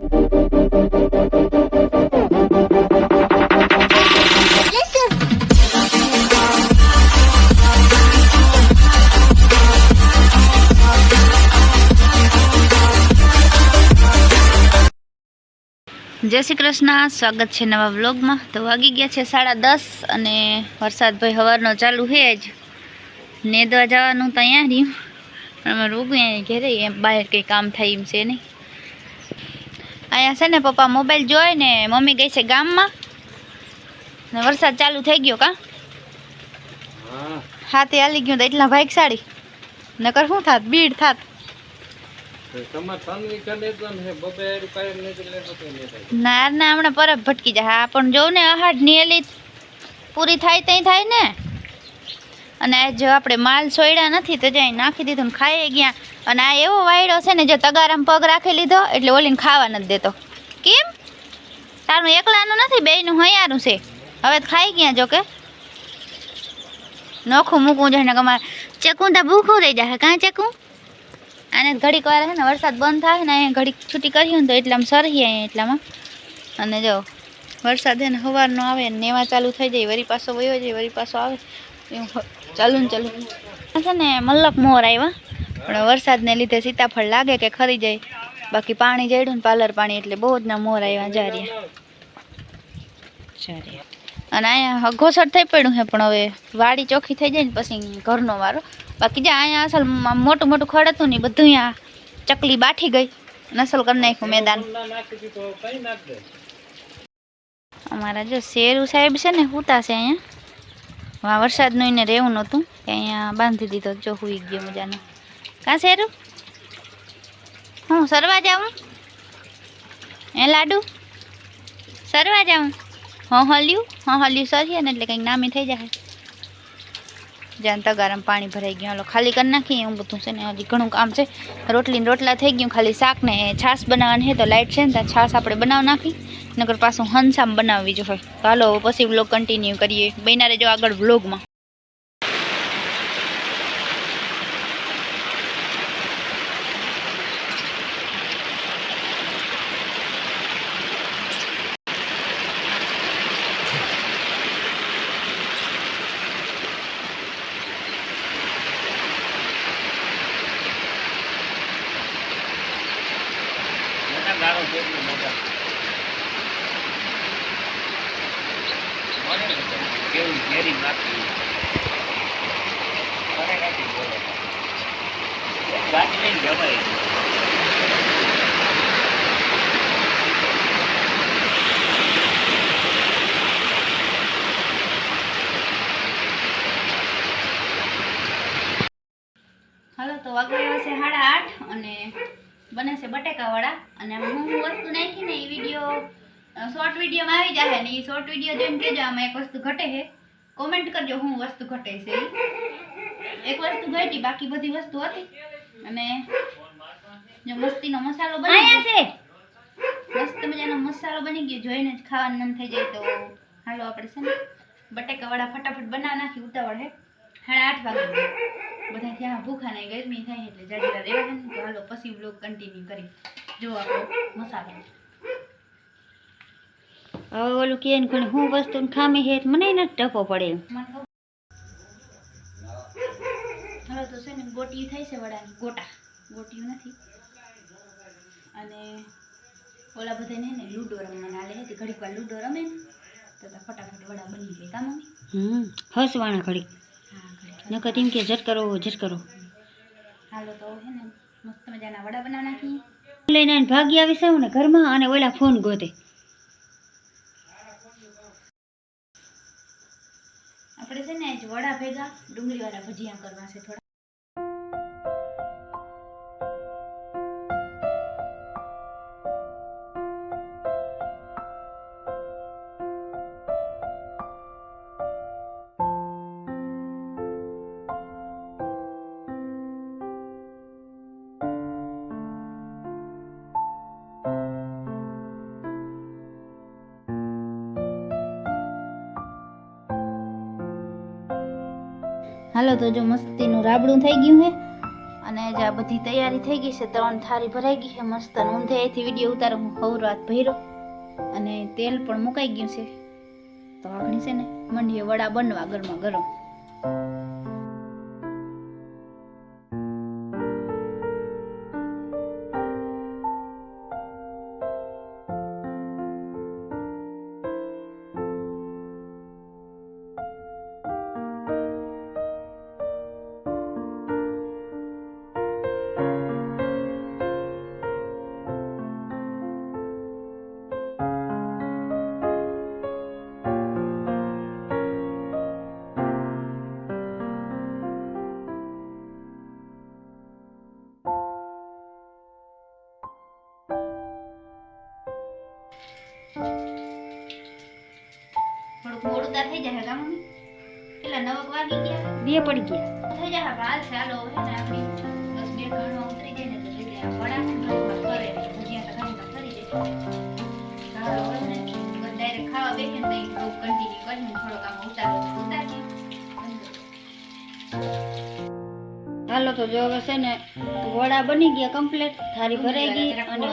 જય શ્રી કૃષ્ણ. સ્વાગત છે નવા વ્લોગમાં. તો વાગી ગયા છે સાડા દસ અને વરસાદ ભાઈ સવારનો ચાલુ છે જ. નેદવા જવાનું તૈયારી પણ અમે ઊભું ઘેરે, એમ બહાર કંઈ કામ થાય એમ છે નહીં. અહીંયા છે ને પપ્પા મોબાઈલ જોઈ ને મમ્મી ગઈ છે ગામમાં. ને વરસાદ ચાલુ થઈ ગયો કા? હા. હાથે હાલી ગયું તો એટલા ભાઈક સાડી નકર શું થાત? બીડ થાત. તો તો તો ના ના હમણાં પરબ ભટકી જાય. હા પણ જોઉં ને અહાડ નિયલી પૂરી થાય ત્યાં થાય ને. અને આ જો આપણે માલ સોયડા નથી તો જાય નાખી દીધું ને ખાઈ ગયા. અને આ એવો વાયડો છે ને, જે તગારામ પગ રાખી લીધો, એટલે ઓલીને ખાવા નથી દેતો. કેમ? તારું એકલાનું નથી, બેયનું હૈયારું છે. હવે ખાઈ ગયા જો કે નોખું મૂકવું જોઈએ ને કમાર ચકું તો ભૂખું રહી જાય કાં ચકું? આને ઘડીક વાર છે ને, વરસાદ બંધ થાય ને, અહીંયા ઘડીક છૂટી કરી ને તો એટલામાં સરહી અહીંયા એટલામાં. અને જો, વરસાદ છે ને સવારનો આવે ને, નેવા ચાલુ થઈ જાય, વરી પાછો વયો જાય, વરી પાછો આવે. એવું ચાલુ ને ચાલુ છે ને મલ્લક મોર આવ્યા પણ વરસાદને લીધે સીતાફળ લાગે કે ખરી જાય. બાકી પાણી જડ્યું ને પાલર પાણી એટલે બહુ જ ના મોર આવ્યા જારિયા. જારિયા. અને અહીંયા ઘોસડ થઈ પડ્યું છે, પણ હવે વાડી ચોખ્ખી થઈ જાય ને પછી ઘરનો વારો. બાકી જ્યાં અહીંયા અસલ મોટું મોટું ખડ હતું ને બધું અહીંયા ચકલી બાઠી ગઈ. નસલ કરી નાખ્યું મેદાન. અમારા જો શેરુ સાહેબ છે ને, હુતા છે અહીંયા. વરસાદનું એને રહેવું નહોતું, કે અહીંયા બાંધી દીધો, જો હુઈ ગયો મજાનો. કાં શેરું? હું, સરવા જાઉં? એ લાડુ? સરવા જાઉં? હં, હલ્યું? હં, હલ્યું સરીએ ને એટલે કંઈક નામી થઈ જાય જ્યાં તગારામાં પાણી ભરાઈ ગયું. હાલો, ખાલી કરી નાખીએ એવું બધું છે ને, હજી ઘણું કામ છે. રોટલીને રોટલા થઈ ગયું, ખાલી શાક ને છાશ બનાવવાની છે, તો લાઇટ છે ને ત્યાં છાશ આપણે બનાવી નાખી. નગર પાછું હંસામ બનાવવી જો હોય તો હાલો, પછી વ્લોગ કન્ટિન્યુ કરીએ. બન્યા રહેજો આગળ વ્લોગમાં મોટા ગાળો છે એટલે મોટા મને કેવું ઘેરી નાખી મને તો વાગી આવશે સાડા આઠ અને બને છે બટેકાવાળા. અને હું વસ્તુ નાખી ને એ વીડિયો શોર્ટ વિડીયોમાં આવી જાય ને એ શોર્ટ વીડિયો જોઈને કહેજો આમાં એક વસ્તુ ઘટે છે કોમેન્ટ કરજો હું વસ્તુ ઘટે છે. એક વસ્તુ ઘટી બાકી બધી વસ્તુ હતી. અને જો મસ્તીનો મસાલો બની છે. મસ્ત મજાનો મસાલો બની ગયો. જોઈને જ ખાવાનું મન થઈ જાય તો હાલો આપણે છે ને બટેકાવાળા ફટાફટ બનાવી નાખી ઉતાવળ હે. સાડા આઠ વાગે. બધા ત્યાં ભૂખા ને ગરમી થાય એટલે જાજી વાર રહેવા ને તો હાલો પછી બ્લોગ કન્ટિન્યુ કરી જો આપણો મસાલો. હવે ઓલું કે ને કોને હું વસ્તુ ખામી હે મને નથી ટપો પડે હવે તો છે ને ગોટી થાય છે વડાની ગોટા. ગોટીયું નથી. અને ઓલા બધાને ને લૂડો રમવાના હાલે છે. ઘડીક વાર લૂડો રમે ને તો ફટાફટ વડા બની જાય કા મમ્મી? હસવાના ઘડીક. નકર એમ કે જટ કરો જટ કરો. હાલો તો હે ને મસ્ત મજાના વડા બનાવી નાખી લઈને ભાગી આવી સૌ ને ઘરમાં અને ઓલા ફોન ગોતે. આપણે છે ને આજ વડા ભેગા ડુંગળીવાળા ભજીયા કરવા છે થોડા હાલો તો જો મસ્તીનું રાબડું થઈ ગયું છે અને જે આ બધી તૈયારી થઈ ગઈ છે, ત્રણ થાળી ભરાઈ ગઈ છે. મસ્ત ઊંધે અહીંથી વીડિયો ઉતારો, હું હવર રાત ભર્યો. અને તેલ પણ મુકાઈ ગયું છે. તો આગળ છે ને, મંડીએ વડા બનવા ગરમા ગરમ. નવક વાગી ગયા? બે પડી ગયા. થઈ જાય હાલ ચાલો હે ને આપણી દસ બે ઘરમાં ઉતરી જાય ને તો લઈ જાય વડા ઘરમાં કરે ભજીયા તો ઘરમાં કરી દે ચાલો હે ને ડાયરેક્ટ ખાવા બેસે ને તો બહુ કન્ટિન્યુ કરીને થોડોક આમ ઉતારો તો ઉતારીએ હાલો તો જો હવે છે ને વડા બની ગયા કમ્પ્લીટ થાળી ભરાઈ ગઈ અને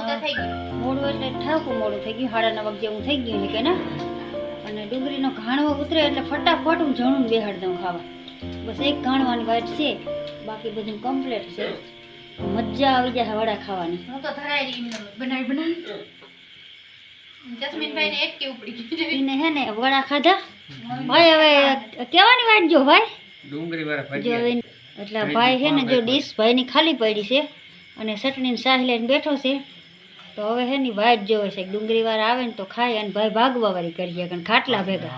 મોડું એટલે ઠાકું મોડું થઈ ગયું. સાડા નવ જેવું થઈ ગયું છે કે ને? અને ડુંગળીનો ઘાણવો ઉતરે એટલે ફટાફટ હું જણું બેહાડ દઉં ખાવા. બસ એક ઘાણવાની વાત છે બાકી બધું કમ્પ્લીટ છે. મજા આવી જાય વડા ખાવાની. હું તો ધરાયેલી રહી બનાવી બનાવી. જસ્મીનભાઈ ને એટકી ઉપડી ગઈ એને હે ને વડા ખાધા. ભાઈ હવે કહેવાની વાત જો ભાઈ. ડુંગળી વાળા જો એટલે ભાઈ છે ને જો ડીશ ભાઈની ખાલી પડી છે અને ચટણીની શાહ લઈને બેઠો છે. તો હવે હે ની વાટ જોવે છે ડુંગળી વાળા આવે ને તો ખાય અને ભાઈ ભાગવા વાળી કરીએ કારણ ખાટલા ભેગા.